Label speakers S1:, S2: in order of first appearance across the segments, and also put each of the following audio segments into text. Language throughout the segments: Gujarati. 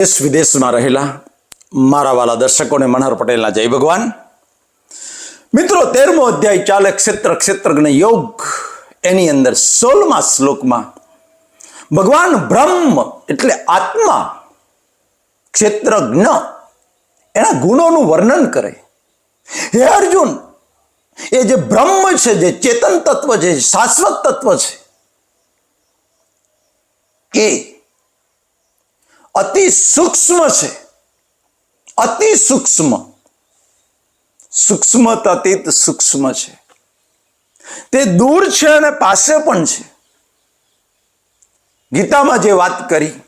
S1: દેશ વિદેશમાં રહેલા મારા વાલા દર્શકોને મનહર પટેલના જય ભગવાન. મિત્રો, તેરમો અધ્યાય ચાલે ક્ષેત્ર ક્ષેત્રજ્ઞ યોગ. એની અંદર સોળમા શ્લોકમાં ભગવાન બ્રહ્મ એટલે આત્મા ક્ષેત્રજ્ઞ એના ગુણોનું વર્ણન કરે. હે અર્જુન, એ જે બ્રહ્મ છે, જે ચેતન તત્વ છે શાશ્વત તત્વ છે, એ અતિ સૂક્ષ્મ છે. અતિ સૂક્ષ્મ. સૂક્ષ્મ તતીત સૂક્ષ્મ છે. તે દૂર છે અને પાસે પણ છે. ગીતામાં જે વાત કરી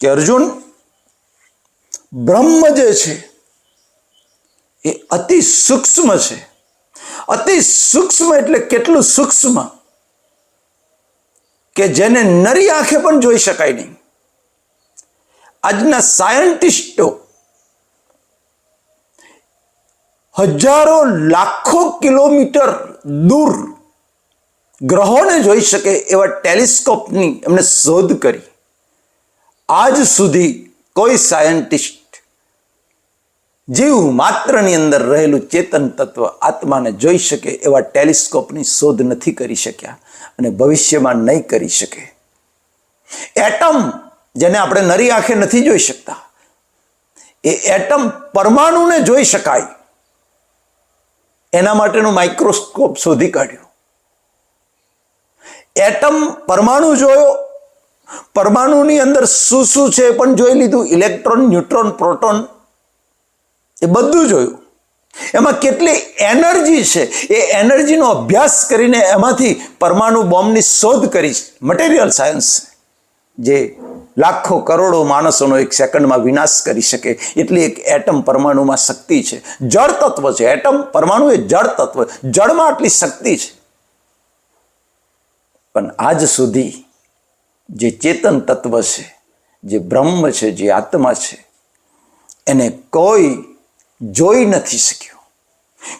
S1: કે અર્જુન, બ્રહ્મ જે છે એ અતિ સૂક્ષ્મ છે. અતિ સૂક્ષ્મ એટલે કેટલું સૂક્ષ્મ? કે જેને નરી આંખે પણ જોઈ શકાય નહીં. આજના સાયન્ટિસ્ટો હજારો લાખો કિલોમીટર દૂર ગ્રહોને જોઈ શકે એવા ટેલિસ્કોપની એમને શોધ કરી. આજ સુધી કોઈ સાયન્ટિસ્ટ જીવ માત્રની અંદર રહેલું ચેતન તત્વ આત્માને જોઈ શકે એવા ટેલિસ્કોપની શોધ નથી કરી શક્યા અને ભવિષ્યમાં નહીં કરી શકે. એટમ જેને આપણે નરી આંખે નથી જોઈ શકતા. એ એટમ પરમાણુને જોઈ શકાય. એના માટેનું માઇક્રોસ્કોપ શોધી કાઢ્યું. એટમ પરમાણુ જોયો. પરમાણુની અંદર શું શું છે એ પણ જોઈ લીધું. Electron, neutron, proton. એ બધું જોયું. એમાં કેટલી એનર્જી છે. એ એનર્જીનો અભ્યાસ કરીને એમાંથી પરમાણુ બોમ્બની શોધ કરી. Material science. જે લાખો કરોડો માણસોનો એક સેકન્ડમાં વિનાશ કરી શકે. એટલી એક એટમ પરમાણુમાં શક્તિ છે. જળ તત્વ છે. એટમ પરમાણુ એ જળ તત્વ. જળમાં આટલી શક્તિ છે. પણ આજ સુધી જે ચેતન તત્વ છે, જે બ્રહ્મ છે, જે આત્મા છે, એને કોઈ જોઈ નથી શક્યું.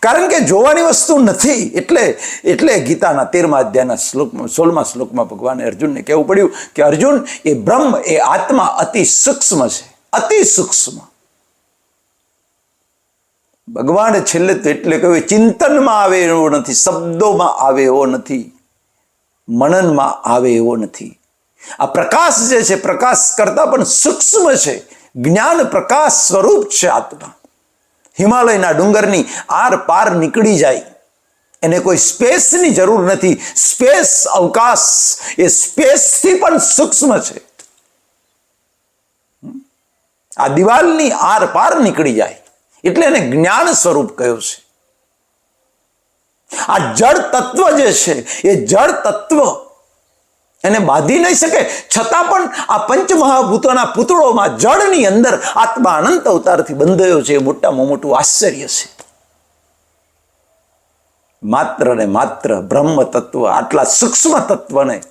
S1: કારણ કે જોવાની વસ્તુ નથી. એટલે એટલે ગીતાના તેરમા અધ્યાયના શ્લોકમાં સોળમા શ્લોકમાં ભગવાને અર્જુનને કહેવું પડ્યું કે અર્જુન, એ બ્રહ્મ, એ આત્મા અતિ સૂક્ષ્મ છે. અતિ સૂક્ષ્મ. ભગવાને છેલ્લે તો એટલે કહ્યું, ચિંતનમાં આવે એવો નથી, શબ્દોમાં આવે એવો નથી, મનનમાં આવે એવો નથી. આ પ્રકાશ જે છે, પ્રકાશ કરતા પણ સૂક્ષ્મ છે. જ્ઞાન પ્રકાશ સ્વરૂપ છે આત્મા. હિમાલયના ડુંગરની આર પાર નીકળી જાય. એને કોઈ સ્પેસની જરૂર નથી. સ્પેસ અવકાશ એ સ્પેસથી પણ સૂક્ષ્મ છે. આ દિવાલની આર પાર નીકળી જાય. એટલે એને જ્ઞાન સ્વરૂપ કહ્યું છે. આ જળ તત્વ જે છે, એ જળ તત્વ એને બાંધી નહીં શકે. છતાં પણ આ પંચમહાભૂતોના પૂતળોમાં જળની અંદર આત્મા અનંત અવતારથી બંધાયો છે. એ મોટામાં મોટું આશ્ચર્ય છે. માત્ર ને માત્ર બ્રહ્મ તત્વ આટલા સૂક્ષ્મ તત્વને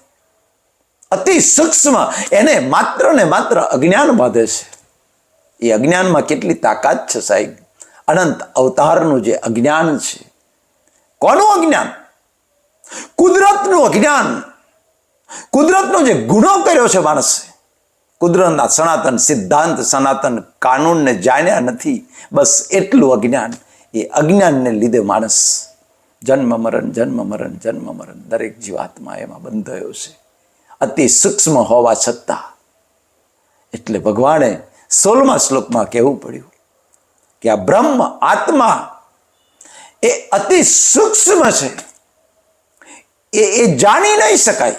S1: અતિ સૂક્ષ્મ, એને માત્ર ને માત્ર અજ્ઞાન બાંધે છે. એ અજ્ઞાનમાં કેટલી તાકાત છે સાહેબ? અનંત અવતારનું જે અજ્ઞાન છે. કોનું અજ્ઞાન? કુદરતનું અજ્ઞાન. કુદરતનો જે ગુનો કર્યો છે માણસે, કુદરતના સનાતન સિદ્ધાંત, સનાતન કાનૂનને જાણ્યા નથી. બસ એટલું અજ્ઞાન, એ અજ્ઞાનને લીધે માણસ જન્મ, મરણ જન્મ મરણ જન્મ, મરણ, દરેક જીવાત્મા એમાં બંધાયો છે. અતિ સૂક્ષ્મ હોવા છતાં. એટલે ભગવાને સોળમા શ્લોકમાં કહેવું પડ્યું કે આ બ્રહ્મ આત્મા એ અતિ સૂક્ષ્મ છે. એ એ જાણી નહીં શકાય.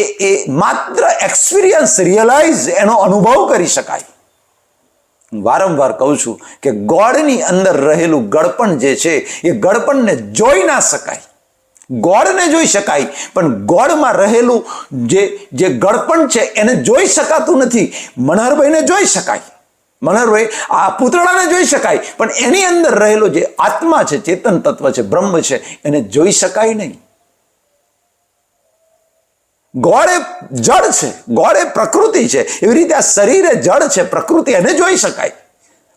S1: એ એ માત્ર એક્સપિરિયન્સ રિયલાઇઝ એનો અનુભવ કરી શકાય. વારંવાર કહું છું કે ગોળની અંદર રહેલું ગળપણ જે છે, એ ગળપણને જોઈ ના શકાય. ગોળને જોઈ શકાય, પણ ગોળમાં રહેલું જે જે ગળપણ છે, એને જોઈ શકાતું નથી. મનહરભાઈને જોઈ શકાય. મનહરભાઈ, આ પૂતળાને જોઈ શકાય, પણ એની અંદર રહેલો જે આત્મા છે, ચેતન તત્વ છે, બ્રહ્મ છે, એને જોઈ શકાય નહીં. ગોળ એ જળ છે, ગોળ એ પ્રકૃતિ છે. એવી રીતે આ શરીર એ જળ છે, પ્રકૃતિ એને જોઈ શકાય.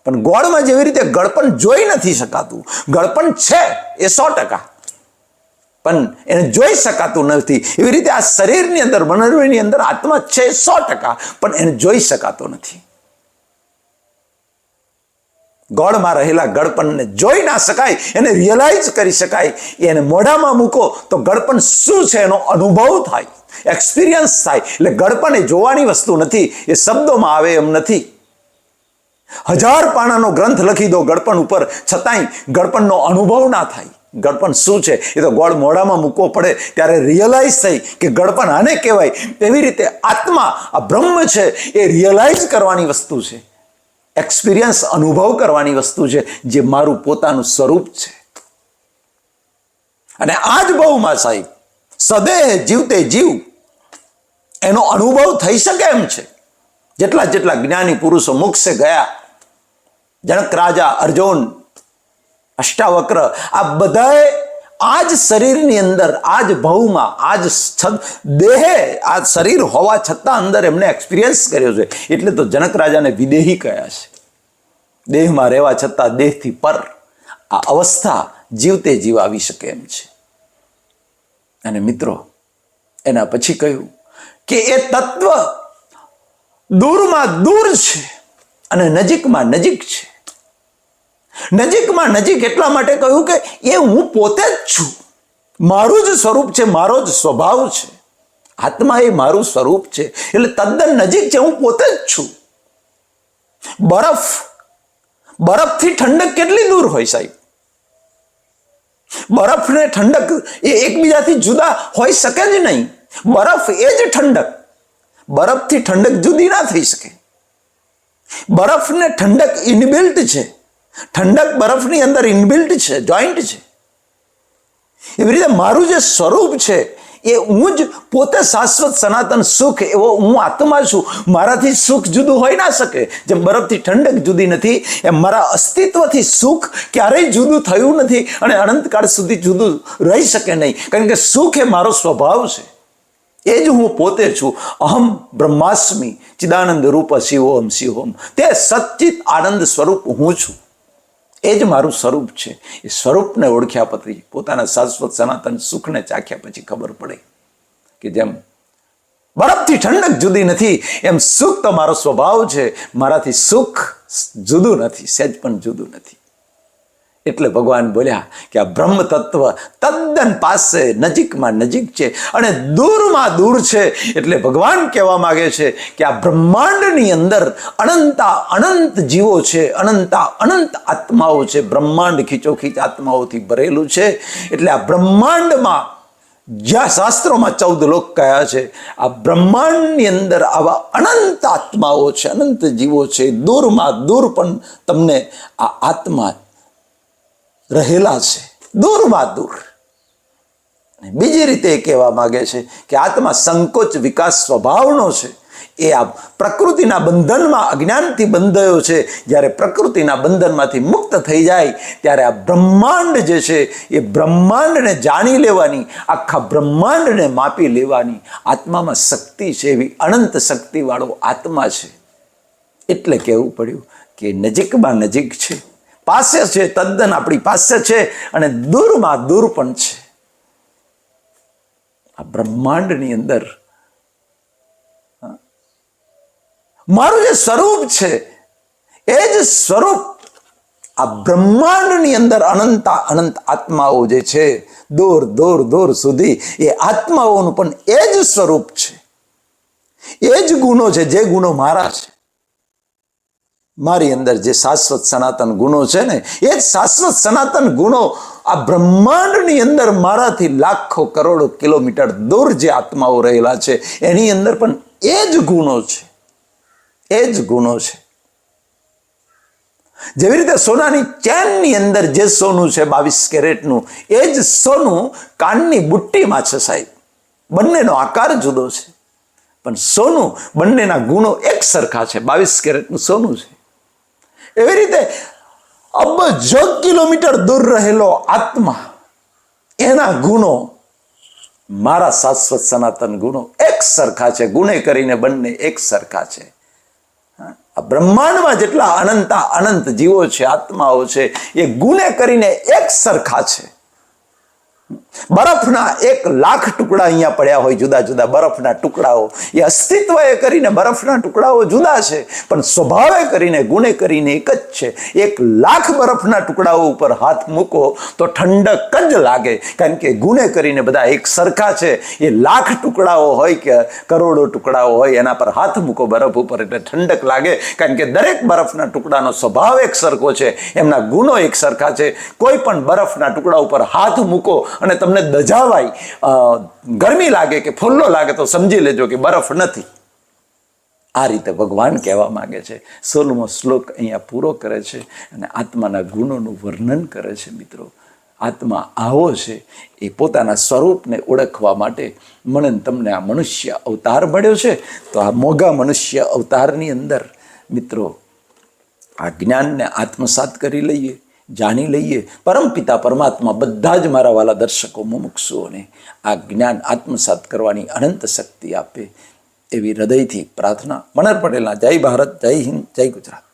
S1: પણ ગોળમાં જેવી રીતે ગળપણ જોઈ નથી શકાતું, ગળપણ છે, એ સો ટકા. પણ એને જોઈ શકાતું નથી. એવી રીતે આ શરીરની અંદર મનોરમની અંદર આત્મા છે સો ટકા, પણ એને જોઈ શકાતો નથી. ગોળમાં રહેલા ગળપણને જોઈ ના શકાય, એને રિયલાઇઝ કરી શકાય, એને મોઢામાં મૂકો તો ગળપણ શું છે એનો અનુભવ થાય એક્સપિરિયન્સ થાય. એટલે ગળપણ એ જોવાની વસ્તુ નથી, એ શબ્દોમાં આવે એમ નથી. હજાર પાનાનો ગ્રંથ લખી દો ગળપણ ઉપર, છતાંય ગળપણનો અનુભવ ના થાય. ગળપણ શું છે? એ તો ગોળ મોઢામાં મૂકવો પડે, ત્યારે રિયલાઇઝ થઈ કે ગળપણ આને કહેવાય. એવી રીતે આત્મા, આ બ્રહ્મ છે, એ રિયલાઇઝ કરવાની વસ્તુ છે. એક્સપિરિયન્સ અનુભવ કરવાની વસ્તુ છે, જે મારું પોતાનું સ્વરૂપ છે. અને આ જ બહુમાં સાહેબ, સદેહ જીવતે જીવ, એનો અનુભવ થઈ શકે એમ છે. જેટલા જેટલા જ્ઞાની પુરુષો મોક્ષે ગયા, જનક રાજા અર્જુન, અષ્ટાવક્ર, આ બધાએ આ જ શરીરની અંદર આ જ ભવમાં આ જ દેહે, આ શરીર હોવા છતાં અંદર એમને એક્સપિરિયન્સ કર્યો છે. એટલે તો જનક રાજાને વિદેહી કયા છે? દેહમાં રહેવા છતાં દેહથી પર આ અવસ્થા જીવતે જીવ આવી શકે એમ છે. અને મિત્રો, એના પછી કહ્યું કે એ તત્વ દૂરમાં દૂર છે અને નજીકમાં નજીક છે. નજીકમાં નજીક એટલા માટે કહ્યું કે એ હું પોતે જ છું. મારું જ સ્વરૂપ છે, મારો જ સ્વભાવ છે. આત્મા એ મારું સ્વરૂપ છે. એટલે તદ્દન નજીક છે, હું પોતે જ છું. બરફ, બરફથી ઠંડક કેટલી દૂર હોય સાહેબ? બરફ ને ઠંડક એ એકબીજાથી જુદા હોઈ શકે જ નહીં. બરફ એ જ ઠંડક. બરફથી ઠંડક જુદી ના થઈ શકે. બરફ ને ઠંડક ઇનબિલ્ટ છે. ઠંડક બરફની અંદર ઇનબિલ્ટ છે જોઈન્ટ છે. એવી રીતે મારું જે સ્વરૂપ છે, એ હું જ પોતે શાશ્વત સનાતન સુખ, એવો હું આત્મા છું. મારાથી સુખ જુદું હોઈ ના શકે. જેમ બરફથી ઠંડક જુદી નથી, એમ મારા અસ્તિત્વથી સુખ ક્યારેય જુદું થયું નથી અને અનંતકાળ સુધી જુદું રહી શકે નહીં. કારણ કે સુખ એ મારો સ્વભાવ છે. એ જ હું પોતે છું. અહમ બ્રહ્માસ્મી ચિદાનંદ રૂપ શિવોમ શિવોમ તે સચ્ચિત આનંદ સ્વરૂપ હું છું. એ જ મારું સ્વરૂપ છે. એ સ્વરૂપને ઓળખ્યા પછી પોતાના શાશ્વત સનાતન સુખને ચાખ્યા પછી ખબર પડે કે જેમ બરફથી ઠંડક જુદી નથી, એમ સુખ તો મારો સ્વભાવ છે. મારાથી સુખ જુદું નથી, સહેજ પણ જુદું નથી. એટલે ભગવાન બોલ્યા કે આ બ્રહ્મ તત્વ તદ્દન પાસે નજીકમાં નજીક છે અને દૂરમાં દૂર છે. એટલે ભગવાન કહેવા માગે છે કે આ બ્રહ્માંડની અંદર અનંતા અનંત જીવો છે, અનંતા અનંત આત્માઓ છે, બ્રહ્માંડ ખીચોખીચ આત્માઓથી ભરેલું છે. એટલે આ બ્રહ્માંડમાં જ્યાં શાસ્ત્રોમાં ચૌદ લોક કયા છે, આ બ્રહ્માંડની અંદર આવા અનંત આત્માઓ છે, અનંત જીવો છે, દૂરમાં દૂર પણ તમને આ આત્મા રહેલા છે. દૂરમાં દૂર. બીજી રીતે એ કહેવા માંગે છે કે આત્મા સંકોચ વિકાસ સ્વભાવનો છે. એ આ પ્રકૃતિના બંધનમાં અજ્ઞાનથી બંધાયો છે. જ્યારે પ્રકૃતિના બંધનમાંથી મુક્ત થઈ જાય, ત્યારે આ બ્રહ્માંડ જે છે, એ બ્રહ્માંડને જાણી લેવાની, આખા બ્રહ્માંડને માપી લેવાની આત્મામાં શક્તિ છે. એવી અનંત શક્તિવાળો આત્મા છે. એટલે કહેવું પડ્યું કે નજીકમાં નજીક છે. પાસે છે, તદ્દન આપણી પાસે છે અને દૂરમાં દૂર પણ છે. આ બ્રહ્માંડની અંદર મારું જે સ્વરૂપ છે, એ જ સ્વરૂપ આ બ્રહ્માંડની અંદર અનંત અનંત આત્માઓ જે છે, દૂર દૂર દૂર સુધી, એ આત્માઓનું પણ એ જ સ્વરૂપ છે. એ જ ગુણો છે જે ગુણો મારા છે. મારી અંદર જે શાશ્વત સનાતન ગુણો છે ને, એ જ શાશ્વત સનાતન ગુણો આ બ્રહ્માંડની અંદર મારાથી લાખો કરોડો કિલોમીટર દૂર જે આત્માઓ રહેલા છે, એની અંદર પણ એ જ ગુણો છે. એ જ ગુણો છે. જેવી રીતે સોનાની ચેનની અંદર જે સોનું છે, બાવીસ કેરેટનું, એ જ સોનું કાનની બુટ્ટીમાં છે સાહેબ. બંનેનો આકાર જુદો છે. પણ સોનું બંનેના ગુણો એક સરખા છે. બાવીસ કેરેટનું સોનું છે. એવી રીતે અબજ કિલોમીટર દૂર રહેલો આત્મા, એના ગુણો, મારા શાશ્વત સનાતન ગુણો એક સરખા છે. ગુણે કરીને બંને એક સરખા છે. આ બ્રહ્માંડમાં જેટલા અનંતા અનંત જીવો છે, આત્માઓ છે, એ ગુણે કરીને એક સરખા છે. બરફના એક લાખ ટુકડા અહીંયા પડ્યા હોય જુદા જુદા બરફના ટુકડાઓ. એ અસ્તિત્વ એ કરીને બરફના ટુકડાઓ જુદા છે, પણ સ્વભાવે કરીને, ગુણે કરીને એક જ છે. એક લાખ બરફના ટુકડાઓ ઉપર હાથ મૂકો તો ઠંડક જ લાગે. કારણ કે ગુણે કરીને બધા એક સરખા છે. એ લાખ ટુકડાઓ હોય કે કરોડો ટુકડાઓ હોય, એના પર હાથ મૂકો બરફ ઉપર એટલે ઠંડક લાગે. કારણ કે દરેક બરફના ટુકડાનો સ્વભાવ એક સરખો છે. એમના ગુણો એક સરખા છે. કોઈ પણ બરફના ટુકડા ઉપર હાથ મૂકો અને તમને દજાવાય. ગરમી લાગે કે ફુલ્લો લાગે તો સમજી લેજો કે બરફ નથી. આ રીતે ભગવાન કહેવા માંગે છે. સોલમો શ્લોક અહીંયા પૂરો કરે છે અને આત્માના ગુણોનું વર્ણન કરે છે મિત્રો. આત્મા આવો છે એ પોતાના સ્વરૂપને ઓળખવા માટે મને તમને આ મનુષ્ય અવતાર મળ્યો છે. તો આ મોગા મનુષ્ય અવતારની અંદર મિત્રો આ જ્ઞાનને આત્મસાત કરી લઈએ. જાણી લઈએ. પરમપિતા પરમાત્મા બધા જ મારા વાલા દર્શકો મુમુક્ષુઓને આ જ્ઞાન આત્મસાત કરવાની અનંત શક્તિ આપે એવી હૃદયથી પ્રાર્થના મનર પટેલના જય ભારત, જય હિન્દ, જય ગુજરાત.